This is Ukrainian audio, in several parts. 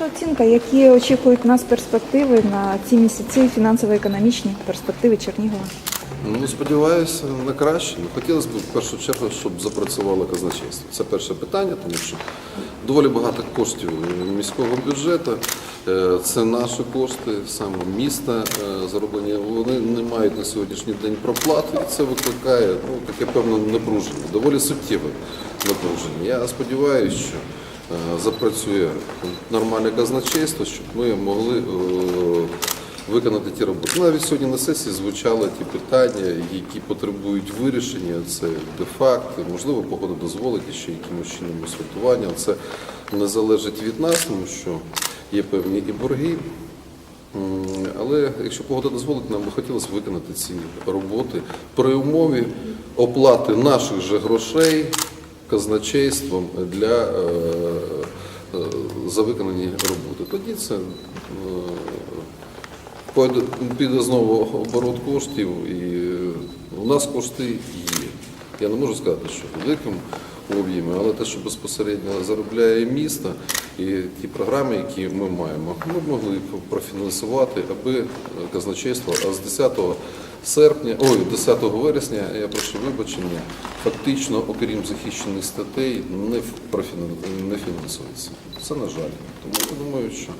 Ваша оцінка, які очікують нас перспективи на ці місяці фінансово-економічні перспективи Чернігова? Ну, сподіваюся на краще. Ну, хотілося б в першу чергу, щоб запрацювало казначейство. Це перше питання, тому що доволі багато коштів міського бюджету. Е, Це наші кошти, саме міста е, зароблені. Вони не мають на сьогоднішній день проплати, і це викликає ну, таке певне напруження, доволі суттєве напруження. Я сподіваюся, що запрацює нормальне казначейство, щоб ми могли. е, виконати ті роботи. Навіть сьогодні на сесії звучали ті питання, які потребують вирішення. Це де-факт, можливо, погода дозволить ще якимось чином асфальтування. Це не залежить від нас, тому що є певні і борги. Але якщо погода дозволить, нам би хотілося виконати ці роботи при умові оплати наших же грошей казначейством для е, е, за виконані роботи. Тоді це е, піде знову оборот коштів, і у нас кошти є. Я не можу сказати, що в великому об'ємі, але те, що безпосередньо заробляє місто, і ті програми, які ми маємо, ми б могли профінансувати, аби казначейство, а з 10 серпня, ой, 10 вересня, я прошу вибачення, фактично, окрім захищених статей, не в- профіна- фінансується. Це на жаль. Тому я думаю, що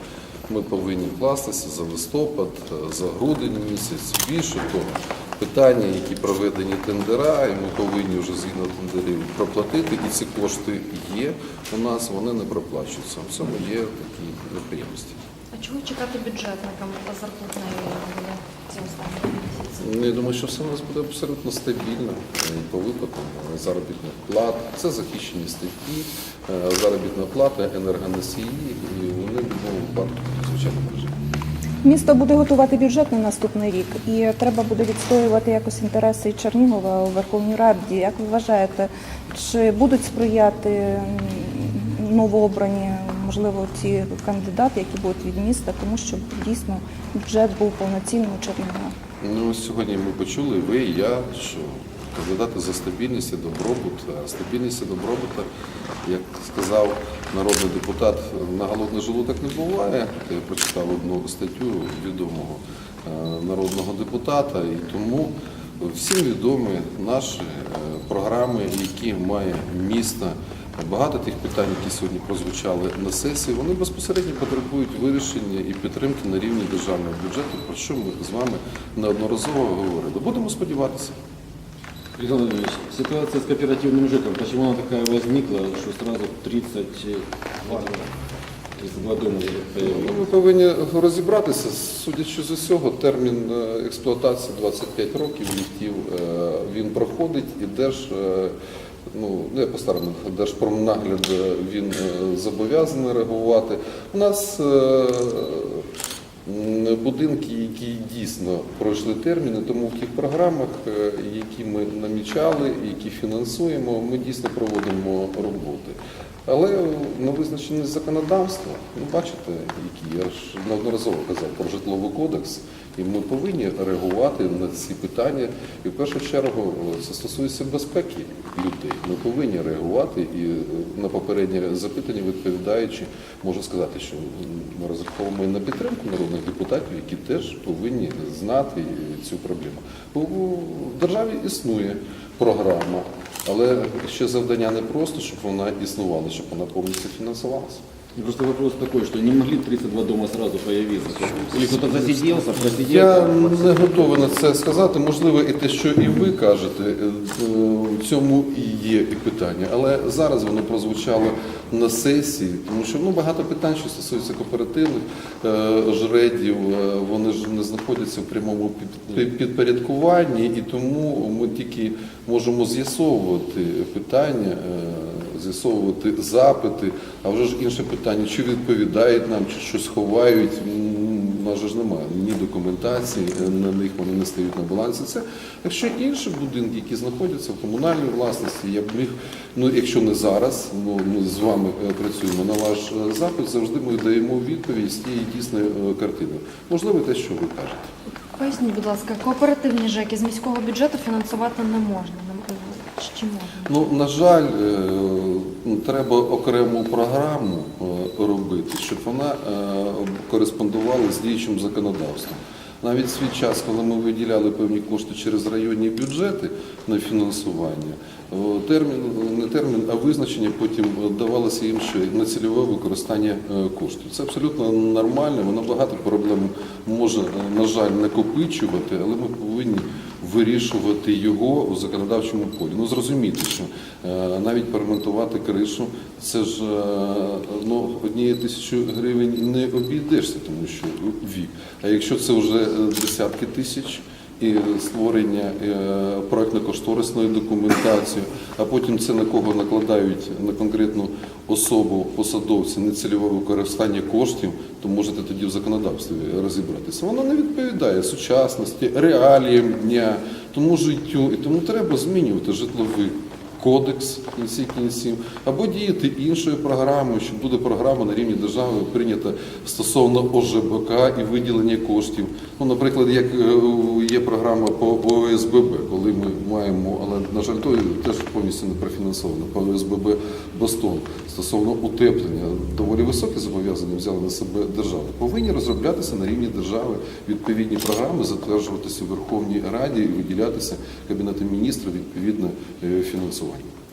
ми повинні вкластися за листопад, за грудень місяць. Більше того, питання, які проведені тендера, і ми повинні вже згідно тендерів проплатити, і ці кошти є у нас, вони не проплачуються. В цьому є такі неприємності. А чого чекати бюджетникам зарплатної Ну, Я думаю, що все у нас буде абсолютно стабільно е, по виплатам е, заробітних плат. Це захищені статті, е, заробітна плата, енергоносії, і вони в будь-якому звичайно, режимі. Місто буде готувати бюджет на наступний рік, і треба буде відстоювати якось інтереси Чернігова у Верховній Раді. Як ви вважаєте, чи будуть сприяти новообрані, можливо, ці кандидати, які будуть від міста, тому щоб дійсно бюджет був повноцінним Чернігова? Ну, сьогодні ми почули, ви і я, що кандидати за стабільність і добробут. А стабільність і добробут, як сказав народний депутат, на голодний желудок не буває. Я прочитав одну статтю відомого е, народного депутата, і тому всім відомі наші е, програми, які має місто. Багато тих питань, які сьогодні прозвучали на сесії, вони безпосередньо потребують вирішення і підтримки на рівні державного бюджету, про що ми з вами неодноразово говорили. Будемо сподіватися. Александр Владимирович, ситуация с кооперативным ЖЭКом, почему она такая возникла, что сразу 32, 32 дома появилось? Ну, Ми повинні розібратися. Судячи з усього, термін е, експлуатації 25 років ліфтів. е, Він проходить і держ, е, ну не по-старому, Держпромнагляд е, він е, зобов'язаний реагувати. У нас будинки, які дійсно пройшли терміни, тому в тих програмах, е, які ми намічали, які фінансуємо, ми дійсно проводимо роботи. Але на визначеність законодавства, ну бачите, які я ж неодноразово казав про житловий кодекс, і ми повинні реагувати на ці питання. І в першу чергу е, це стосується безпеки людей. Ми повинні реагувати і е, на попереднє запитання, відповідаючи, можу сказати, що ми розраховуємо на підтримку народних депутатів, які теж повинні знати цю проблему. У державі існує програма. Але ще завдання не просто, щоб вона існувала, щоб вона повністю фінансувалася. И Просто вопрос такой, что не могли 32 дома сразу появиться. Или кто-то засиделся, просидел. Я не готовий на це сказати. Можливо, і те, що і ви кажете, е, в цьому і є і питання. Але зараз воно прозвучало на сесії, тому що ну багато питань, що стосуються кооперативних е, жредів, е, вони ж не знаходяться в прямому під- під- підпорядкуванні, і тому ми тільки можемо з'ясовувати питання. З'ясовувати запити, а вже ж інше питання, чи відповідають нам, чи щось ховають. У нас же ж немає ні документації, е, на них вони не стають на балансі. Це якщо інші будинки, які знаходяться в комунальній власності, я б міг, ну якщо не зараз, ну ми з вами е, працюємо на ваш е, запит, завжди ми даємо відповідь з тієї дійсної картини. Можливо, те, що ви кажете. Поясніть, будь ласка, кооперативні ЖЕКи з міського бюджету фінансувати не можна. Чи? Ну, на жаль, е, треба окрему програму е, робити, щоб вона е, кореспондувала з діючим законодавством. Навіть свій час, коли ми виділяли певні кошти через районні бюджети на фінансування, термін не термін, а визначення потім давалося їм ще на цільове використання коштів. Це абсолютно нормально. Воно багато проблем може, на жаль, накопичувати, але ми повинні вирішувати його у законодавчому полі. Ну зрозуміти, що е, навіть перемонтувати кришу, це ж е, ну, однією тисячі гривень не обійдешся, тому що вік. А якщо це вже е, десятки тисяч. І створення е, проектно-кошторисної документації, а потім це на кого накладають на конкретну особу посадовці нецільове використання коштів, то можете тоді в законодавстві розібратися. Воно не відповідає сучасності, реаліям дня, тому життю, і тому треба змінювати житловий кодекс в кінці кінців, або діяти іншою програмою, що буде програма на рівні держави прийнята стосовно ОЖБК і виділення коштів. Ну, наприклад, як е, є програма по ОСББ, коли ми маємо, але на жаль, то теж повністю не профінансовано по ОСББ Бостон стосовно утеплення. Доволі високі зобов'язання взяли на себе держава. Повинні розроблятися на рівні держави відповідні програми, затверджуватися в Верховній Раді і виділятися Кабінетом міністрів відповідне е, фінансування.